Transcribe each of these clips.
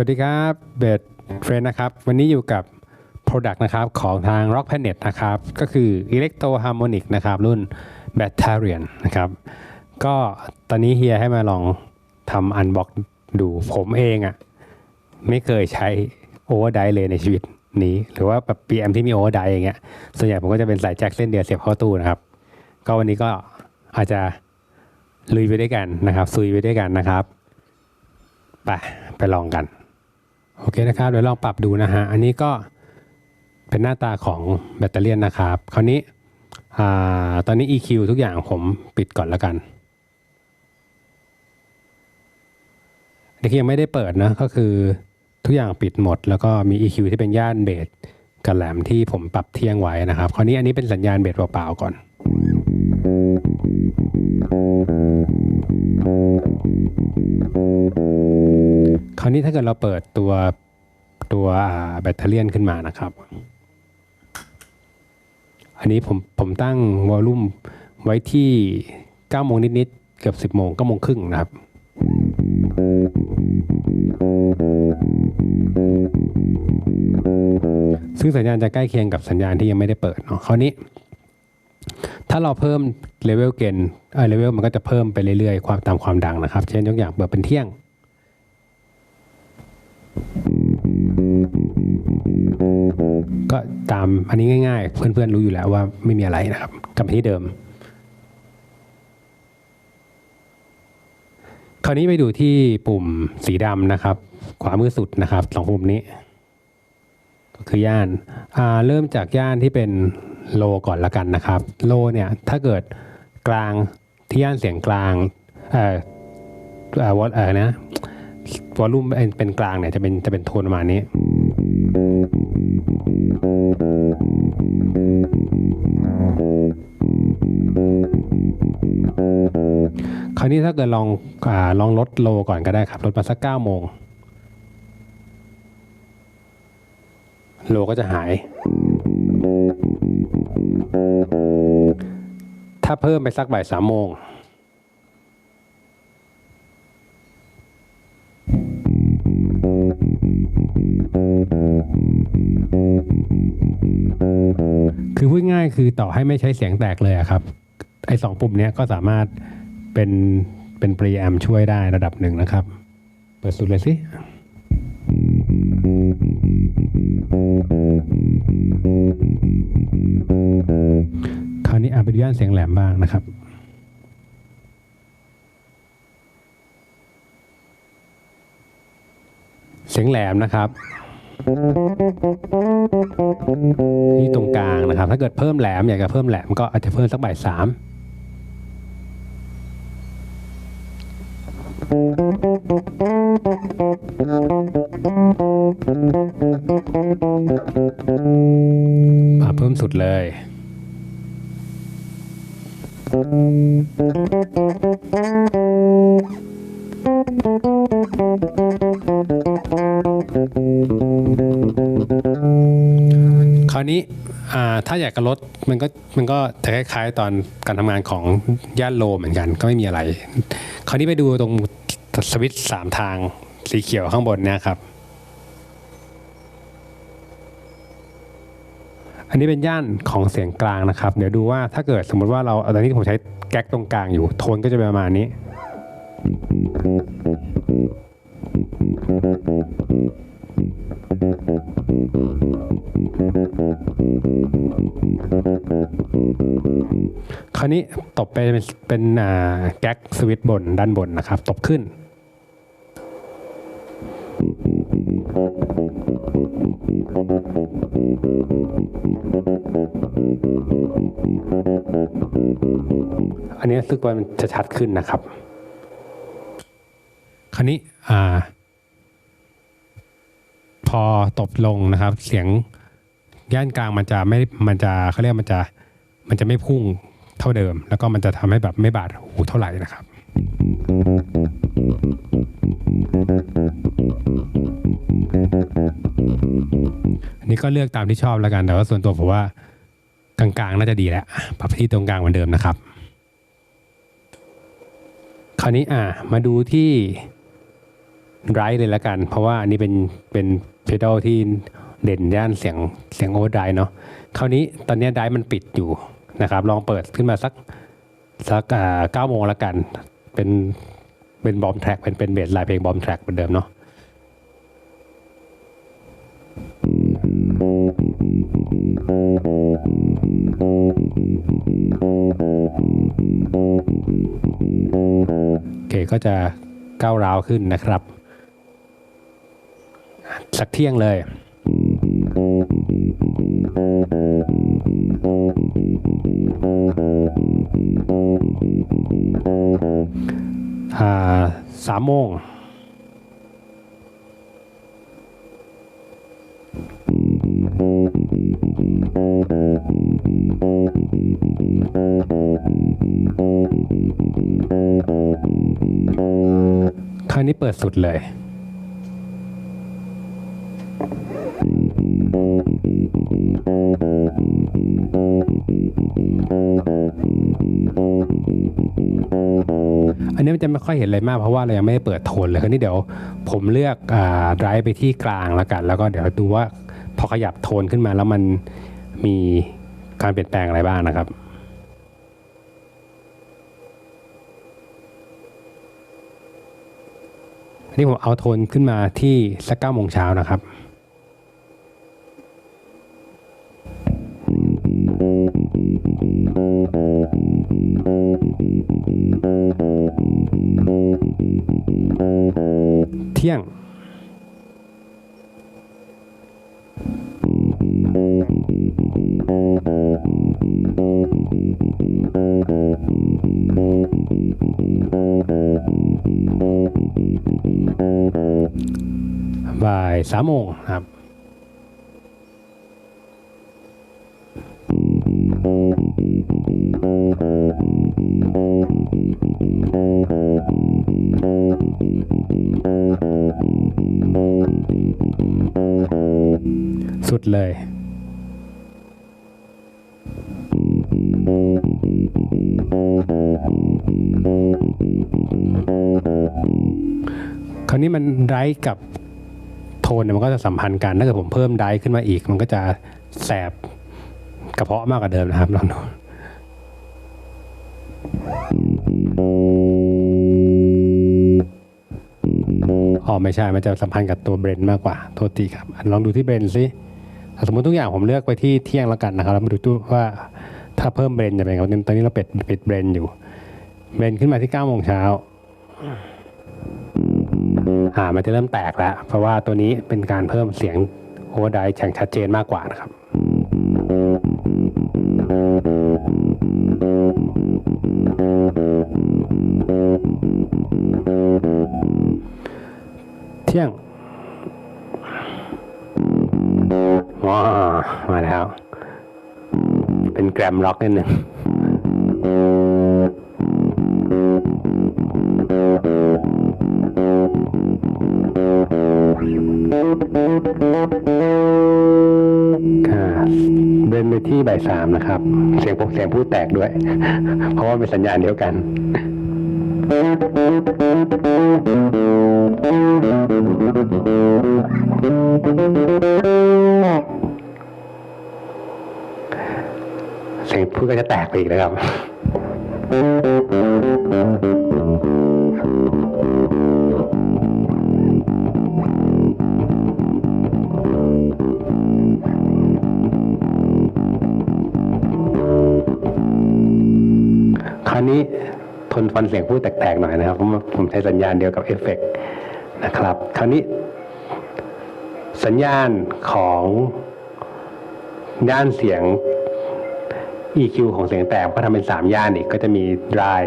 วัสดีครับเบดเฟรนนะครับ วันนี้อยู่กับ Product นะครับของทาง Rock Planet นะครับ ก็คือ Electro Harmonic นะครับ รุ่น Battalion นะครับ ก็ตอนนี้เฮียให้มาลองทำอันบ็อกดูผมเองอะ่ะ ไม่เคยใช้ Overdrive เลยในชีวิตนี้ หรือว่าแบบ PM ที่มี Overdrive อย่างเงี้ยส่วนใหญ่ผมก็จะเป็นสายแจ็คเส้นเดียวเสียบเข้าตู้นะครับ ก็วันนี้ก็อาจจะลุยไปด้วยกันนะครับซุยไปด้วยกันนะครับไปไปลองกัน โอเคนะครับเดี๋ยวลองปรับดูนะฮะอันนี้ก็เป็นหน้าตาของแบตเตอรี่นะครับ คราวนี้ตอนนี้ EQ ทุกอย่างผมปิดก่อนแล้วกันอันนี้ยังไม่ได้เปิดนะก็คือทุกอย่างปิดหมด แล้วก็มี EQ ที่เป็นย่านเบสกับแหลมที่ผมปรับเที่ยงไว้นะครับ คราวนี้อันนี้เป็นสัญญาณเบสเปล่าๆก่อน คราวนี้ถ้าเกิดเราเปิดตัวตัวแบตเตอรี่ขึ้นมานะครับ อันนี้ผมผมตั้งวอลลุ่มไว้ที่9โมงนิดๆเกือบ 10โมง9โมงครึ่งนะครับซึ่งสัญญาณจะใกล้เคียงกับสัญญาณที่ยังไม่ได้เปิดเนาะคราวนี้ ถ้าเราเพิ่มเลเวลเกนเออเลเวลมันก็จะเพิ่มไปเรื่อยๆ ความตามความดังนะครับ เช่นยกอย่างเปิดเป็นเที่ยง ก็ตามอันนี้ง่าย ๆ เพื่อนๆรู้อยู่แล้วว่าไม่มีอะไรนะครับ กลับไปที่เดิม คราวนี้ไปดูที่ปุ่มสีดำนะครับ ขวามือสุดนะครับสองปุ่มนี้ ก็คือย่านาเริ่มจากย่านที่เป็นโลก่อนละกันนะครับ โลเนี่ยถ้าเกิดกลางที่ย่านเสียงกลางเอ่อเอ่อวอลเอ่อนะ วอลลุ่มเป็นกลางเนี่ยจะเป็นจะเป็นโทนประมาณนี้ คราวนี้ถ้าเกิดลองอลองลดโลก่อนก็ได้ครับ ลดมาสักเก้าโมง โลก็จะหาย ถ้าเพิ่มไปสักบ่ายสามโมง คือพูดง่ายคือต่อให้ไม่ใช้เสียงแตกเลยอะครับ ไอ้สองปุ่มเนี้ยก็สามารถเป็นเป็นปรีแอมช่วยได้ระดับหนึ่งนะครับ เปิดสุดเลยสิคราวนี้อาไปดูย่านเสียงแหลมบ้างนะครับเสียงแหลมนะครับ ที่ตรงกลางนะครับ ถ้าเกิดเพิ่มแหลมอยากจะเพิ่มแหลมก็อาจจะเพิ่มสักบ่ายสามอะเพิ่มสุดเลยค ราวนี้ถ้าอยากจะลดมันก็มันก็จะคล้ายๆตอนการทำงานของย่านโลเหมือนกันก็ไม่มีอะไร คราวนี้ไปดูตรงสวิตช์สามทางสีเขียวข้างบนเนี่ยครับ อันนี้เป็นย่านของเสียงกลางนะครับ เดี๋ยวดูว่าถ้าเกิดสมมติว่าเราตอนนี้ผมใช้แก๊กตรงกลางอยู่ โทนก็จะเป็นประมาณนี้ คราวนี้ตบไปเป็นแก๊กสวิตบนด้านบนนะครับ ตบขึ้น อันนี้รู้สึกว่ามันจะชัดขึ้นนะครับ คราวนี้อพอตบลงนะครับ เสียงย่านกลางมันจะไม่ มันจะเขาเรียกมันจะมันจะไม่พุ่ง เท่าเดิม แล้วก็มันจะทำให้แบบไม่บาดหูเท่าไหร่นะครับอันนี้ก็เลือกตามที่ชอบแล้วกันแต่ว่าส่วนตัวผมว่ากลางๆ น่าจะดีแล้วปรับที่ตรงกลางเหมือนเดิมนะครับ คราวนี้อะมาดูที่ไรเลยละกัน เพราะว่าอันนี้เป็นเป็นเพด a ลที่เด่นด้านเสียงเสียงโอเวอร์ไดเนาะคราวนี้ตอนนี้ไดมันปิดอยู่ นะครับ ลองเปิดขึ้นมาสักสักเก้าโมงละกัน เป็นเป็นบอมแทร็กเป็นเป็นเบสลน์เพลงบอมแทร็กเหมือนเดิมเนาะโอเคก็จะก้าวร้าวขึ้นนะครับ สักเที่ยงเลยามโมงคราวนี้เปิดสุดเลย นี้จะไม่ค่อยเห็นอะไรมากเพราะว่าเรายังไม่ได้เปิดโทนเลยคราวนี้เดี๋ยวผมเลือกอ่าไดรฟ์ไปที่กลางแล้วกัน แล้วก็เดี๋ยวดูว่าพอขยับโทนขึ้นมาแล้วมันมีการเปลี่ยนแปลงอะไรบ้างนะครับนนี้ผมเอาโทนขึ้นมาที่สักเก้าโมงเช้านะครับ เที่ยงบ่ายสามโมงครับ เลย คราวนี้มันไรกับโทนเนี่ยมันก็จะสัมพันธ์กัน ถ้าเกิดผมเพิ่มไรขึ้นมาอีก มันก็จะแสบกระเพาะมากกว่าเดิมนะครับลองดูอ๋อไม่ใช่ มันจะสัมพันธ์กับตัวเบรนมากกว่า โทษทีครับอันลองดูที่เบรนสิ สมมติทุกอย่างผมเลือกไปที่เที่ยงแล้วกันนะครับแล้วมาดูตู้ว่าถ้าเพิ่มเบรนจะเป็นไงครับตอนนี้เราปิดปิดเบรนอยู่ เบรนขึ้นมาที่9โมงเช้าอ่ามันจะเริ่มแตกแล้ว เพราะว่าตัวนี้เป็นการเพิ่มเสียงโอเวอร์ไดอย่างชัดเจนมากกว่านะครับเที่ยง แกรมล็อกนิดหนึ่งค่ะเบนไปที่บ่ายสามนะครับ เสียงผมเสียงพูดแตกด้วย เพราะว่าเป็นสัญญาณเดียวกัน เสียงพูดก็จะแตกไปอีกนะครับคราวนี้ทนฟันเสียงพูดแตกๆหน่อยนะครับเพราะผมใช้สัญญาณเดียวกับเอฟเฟกต์นะครับ คราวนี้ สัญญาณของย่านเสียง EQ ของเสียงแตกก็ทำเป็น 3 ย่านอีกก็จะมี dry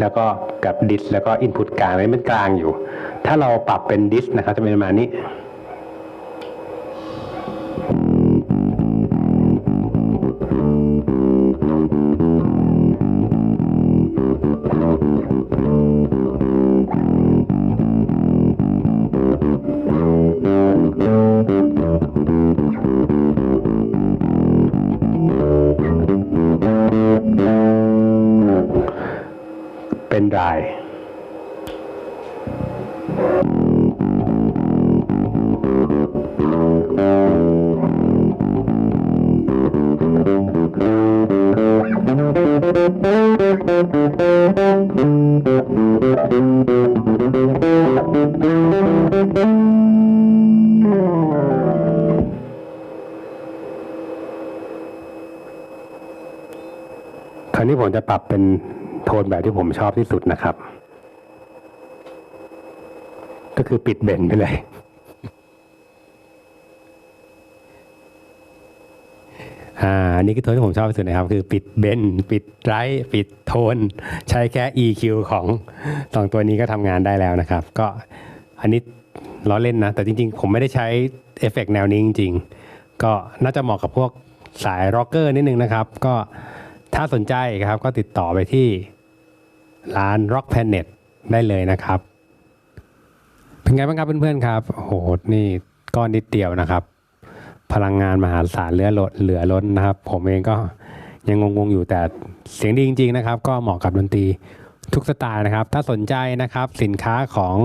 แล้วก็กับ dis แล้วก็ input กลางนี่มันกลางอยู่ ถ้าเราปรับเป็น dis นะครับจะเป็นประมาณนี้ายคราวนี้ผมจะปรับเป็น โทนแบบที่ผมชอบที่สุดนะครับ ก็คือปิดเบนไปเลย อ่าอันนี้คือโทนที่ผมชอบที่สุดนะครับ คือปิดเบนปิดไรปิดโทน ใช้แค่ EQ ของสองตัวนี้ก็ทำงานได้แล้วนะครับ ก็อันนี้ล้อเล่นนะ แต่จริง ๆ ผมไม่ได้ใช้เอฟเฟกต์แนวนี้จริง ๆ ก็น่าจะเหมาะกับพวกสายร็อกเกอร์นิดนึงนะครับ ก็ถ้าสนใจครับก็ติดต่อไปที่ ร้าน Rock Planet ได้เลยนะครับ เป็นไงบ้างครับเพื่อนๆครับโอ้โหนี่ก้อนนิดเดียวนะครับ พลังงานมหาศาลเหลือล้นเหลือล้นนะครับ ผมเองก็ยังงงๆอยู่แต่เสียงดีจริง ๆนะครับ ก็เหมาะกับดนตรีทุกสไตล์นะครับ ถ้าสนใจนะครับสินค้าของ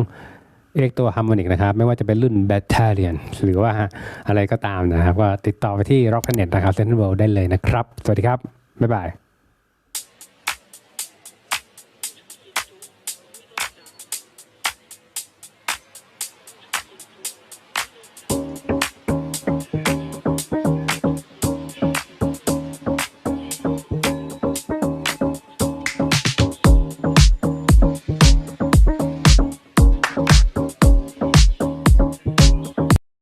เอกตัวฮาร์โมนิกนะครับ ไม่ว่าจะเป็นรุ่น b a t a l i o n หรือว่าอะไรก็ตามนะครับก็ติดต่อไปที่ Rock Planet นะครับ Central World ได้เลยนะครับ สวัสดีครับ บ๊ายบาย